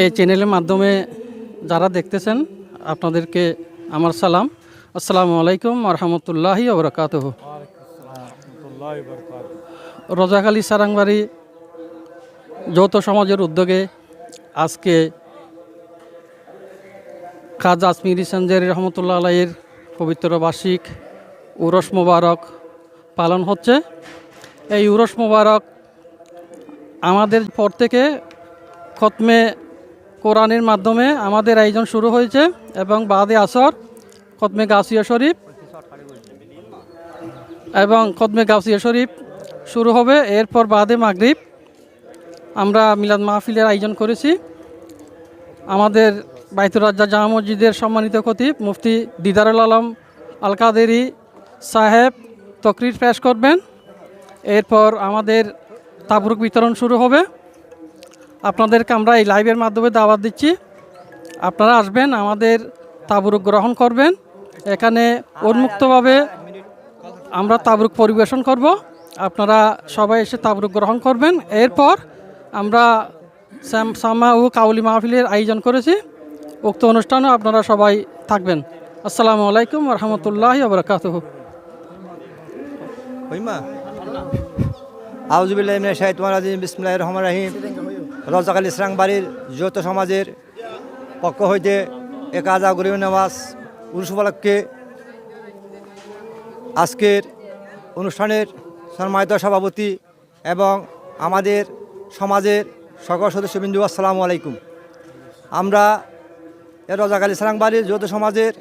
এই চ্যানেলের মাধ্যমে যারা দেখতেছেন, আপনাদেরকে আমার সালাম। আসসালামু আলাইকুম রহমতুল্লাহি ওবরাকাত রোজাখালী সারাংবাড়ি যৌথ সমাজের উদ্যোগে আজকে খাজা আজমির সঞ্জের রহমতুল্লাহ আলাইয়ের পবিত্র বার্ষিক উরস মোবারক পালন হচ্ছে। এই উরস মোবারক আমাদের পর থেকে খতমে কোরআনের মাধ্যমে আমাদের আয়োজন শুরু হয়েছে এবং বাদে আসর, খতমে গাছিয়া শরীফ এবং খতমে গাছিয়া শরীফ শুরু হবে। এরপর বাদে মাগরিব আমরা মিলাদ মাহফিলের আয়োজন করেছি। আমাদের বাইতুর রাজ্জা জামা মসজিদের সম্মানিত খতিব মুফতি দিদারুল আলম আল কাদেরি সাহেব তকরির পেশ করবেন। এরপর আমাদের তাবরুক বিতরণ শুরু হবে। আপনাদেরকে আমরা এই লাইভের মাধ্যমে দাওয়াত দিচ্ছি। আপনারা আসবেন, আমাদের তাবরুক গ্রহণ করবেন। এখানে উন্মুক্তভাবে আমরা তাবরুক পরিবেশন করব। আপনারা সবাই এসে তাবরুক গ্রহণ করবেন। এরপর আমরা সামা ও কাউলি মাহফিলের আয়োজন করেছি। উক্ত অনুষ্ঠানে আপনারা সবাই থাকবেন। আসসালামু আলাইকুম রহমতুল্লাহ বরকাত আউজুবিল্লাহ শাহিদ রাজিম বিসমুল্লাহ রহমান রাহিম। রজাকাল ইসলাম বাড়ির যৌথ সমাজের পক্ষ হইতে এক আজা গরিব নামাজ উরুষ উপলক্ষে আজকের অনুষ্ঠানের সম্মানিত সভাপতি এবং আমাদের সমাজের সকল সদস্যবিন্দু, আসসালামু আলাইকুম। আমরা এ রজাকাল ইসলাম বাড়ির যৌথ সমাজের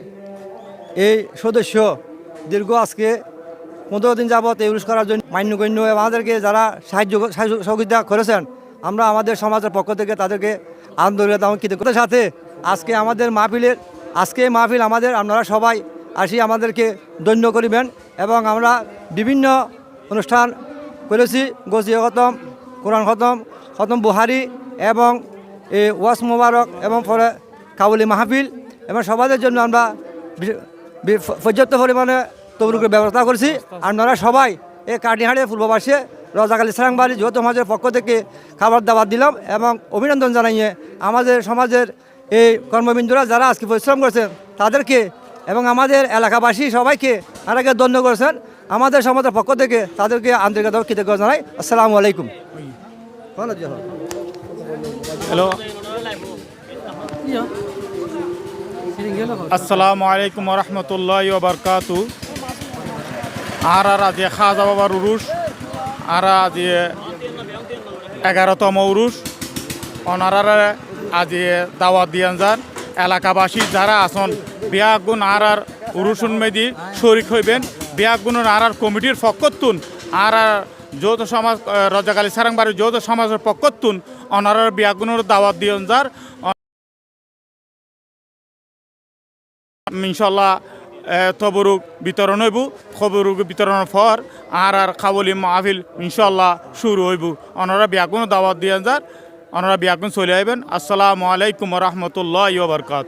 এই সদস্য দীর্ঘ আজকে পনেরো দিন যাবৎ এই উরুষ করার জন্য মান্যগণ্য এবং আমাদেরকে যারা সাহায্য সহযোগিতা করেছেন আমরা আমাদের সমাজের পক্ষ থেকে তাদেরকে আন্দোলন এবং কৃতজ্ঞতার সাথে আজকে আমাদের মাহফিলের, আজকে মাহফিল আমাদের, আপনারা সবাই আসি আমাদেরকে দৈন্য করিবেন এবং আমরা বিভিন্ন অনুষ্ঠান করেছি, গজিয়া খতম, কোরআন খতম খতম বুহারি এবং এই ওয়াস মোবারক এবং পরে কাবুলি মাহফিল এবং সবাদের জন্য আমরা পর্যাপ্ত পরিমাণে তবরুকের ব্যবস্থা করছি। আপনারা সবাই এই কাটিহাড়ে পূর্ববাসে রজাকাল ইসলাম বাড়ি যৌথ সমাজের পক্ষ থেকে খাবার দাবার দিলাম এবং অভিনন্দন জানাইয়ে আমাদের সমাজের এই কর্মবিন্দুরা যারা আজকে পরিশ্রম করেছেন তাদেরকে এবং আমাদের এলাকাবাসী সবাইকে তারাকে ধন্য করেছেন। আমাদের সমাজের পক্ষ থেকে তাদেরকে আন্তরিকতা কৃতজ্ঞতা জানাই। আসসালামু আলাইকুম। হ্যালো। আসসালামু আলাইকুম রহমতুল্লাহ বারকাতু আর আর আজ খাজা বাবার উরুষ আর আজ এগারোতম উরুষ। অনারার আজ দাওয়াত দিয়ান যান। এলাকাবাসী যারা আসন বিয়াগুন আর আর উরুষুন মেদি শরিক হইবেন। বিয়াগুন আর আর কমিটির ফকতুন আর আর যৌথ সমাজ রজাকালী সারাংবাড়ির যৌথ সমাজের পক্ষতুন অনারার বিয়াগুনের দাওয়াত দিয়ন যার। ইনশাল্লাহ তবরুক বিতরণ হইব। খবরুক বিতরণের পর আর আর খাবলি মাহফিল ইনশাল্লাহ শুরু হইব। ওনারা বিয়াগুন দাওয়াত দিয়ে যার ওনারা বিয়াগুন চলে আইবেন। আসসালামু আলাইকুম রহমতুল্লাহ বরকাত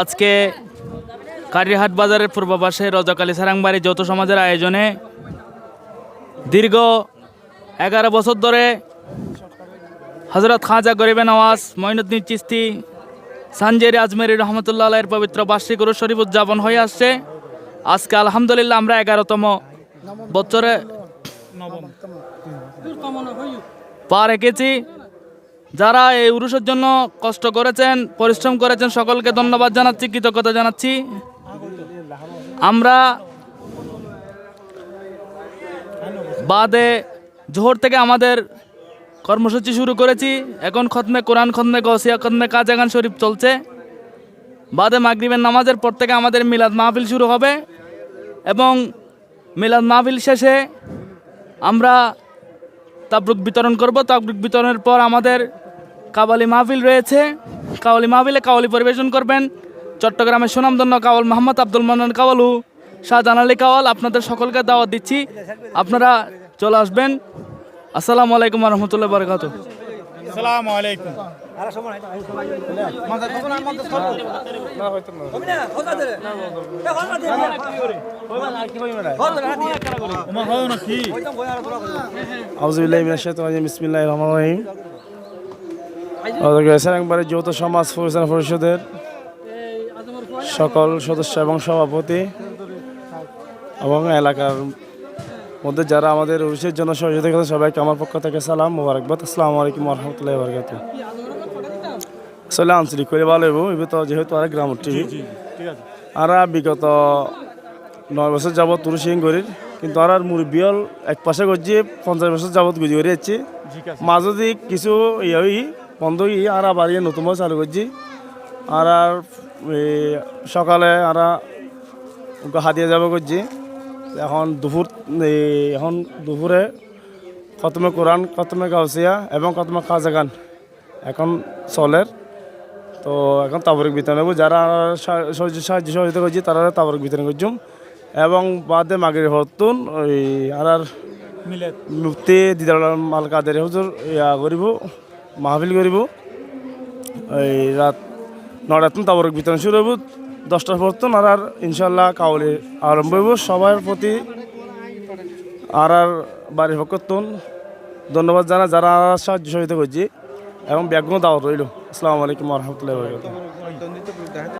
আজকে কারিহাট বাজারের পূর্ব পাশে রজাকালী সারাংবাড়ি যৌথ সমাজের আয়োজনে দীর্ঘ এগারো বছর ধরে হজরত খাজা গরিবে নওয়াজ, মঈনুদ্দিন চিস্তি সানজেরি আজমেরি রহমতুল্লাহ আলাইয়ের পবিত্র বার্ষিক গুরু শরীফ উদযাপন হয়ে আসছে। আজকে আলহামদুলিল্লাহ আমরা এগারোতম বছরে পা রেখেছি যারা এই উরুষের জন্য কষ্ট করেছেন, পরিশ্রম করেছেন, সকলকে ধন্যবাদ জানাচ্ছি, কৃতজ্ঞতা জানাচ্ছি। আমরা বাদে জোহর থেকে আমাদের কর্মসূচি শুরু করেছি। এখন খতমে কোরআন, খতমে গসিয়া খতমে কাজাগান শরীফ চলছে। বাদে মাগরিবের নামাজের পর থেকে আমাদের মিলাদ মাহফিল শুরু হবে। এবং মিলাদ মাহফিল শেষে আমরা তাবরুক বিতরণ করব। তাবরুক বিতরণের পর আমাদের কাবালি মাহফিল রয়েছে। কাওয়ালি মাহফিলে কাওয়ালি পরিবেশন করবেন চট্টগ্রামের সুনামধন্য কাওয়াল মোহাম্মদ আব্দুল মান্নান কাওয়ালু। শাহজাহান আলী কাওয়াল, আপনাদের সকলকে দাওয়াত দিচ্ছি। আপনারা চলে আসবেন। আসসালামু আলাইকুম রহমতুল্লাহ বরকাত আসসালামু আলাইকুম। যৌথ সমাজ পরিচালনা পরিষদের সকল সদস্য এবং সভাপতি এবং এলাকার মধ্যে যারা আমাদের উরুষের জন্য সহযোগিতা করেন সবাইকে আমার পক্ষ থেকে সালাম মোবারকবাদ। আসসালামু আলাইকুম রহমতুল্লাহ বরকাত আসলে আঞ্চলিক করে ভালো হইব এবার তো যেহেতু আর গ্রাম টিভি আর বিগত নয় বছর যাবৎ তুরুসিং গরির কিন্তু আর মুরব্বিয়ল এক পাশে করছি পঞ্চাশ বছর যাবৎ গুজি করে যাচ্ছি। মাঝদি কিছু। ইয়ে বন্ধ ই আর আবার ইয়ে নতুন চালু করছি। আর আর সকালে আর হাতিয়ে যাব করছি এখন দুপুর এই এখন দুপুরে খতমে কোরআন খতমে গাউসিয়া এবং খতমে খাজাগান এখন চলের তো এখন তাবরিক বিতরণ হব যারা সাহায্য সহযোগিতা করছি তারা তাবরিক বিতরণ করছুম। এবং বাদে মাগের হরতুন ওই আর আর মুক্তি দিদার মাল কাদের হুজুর ইয়া করিব মাহফিল করিব। এই রাত নটাতুন তাবরিক বিতরণ শুরু হইব। দশটার পর আর আর ইনশাল্লাহ কাউলি আরম্ভ হইব। সবার প্রতি আর আর বাড়ির পক্ষতন ধন্যবাদ জানা যারা সাহায্য সহযোগিতা করছি এবং ব্যাগগুলো দাওয়াত রইল। আসসালামু আলাইকুম রহমতুল্লাহ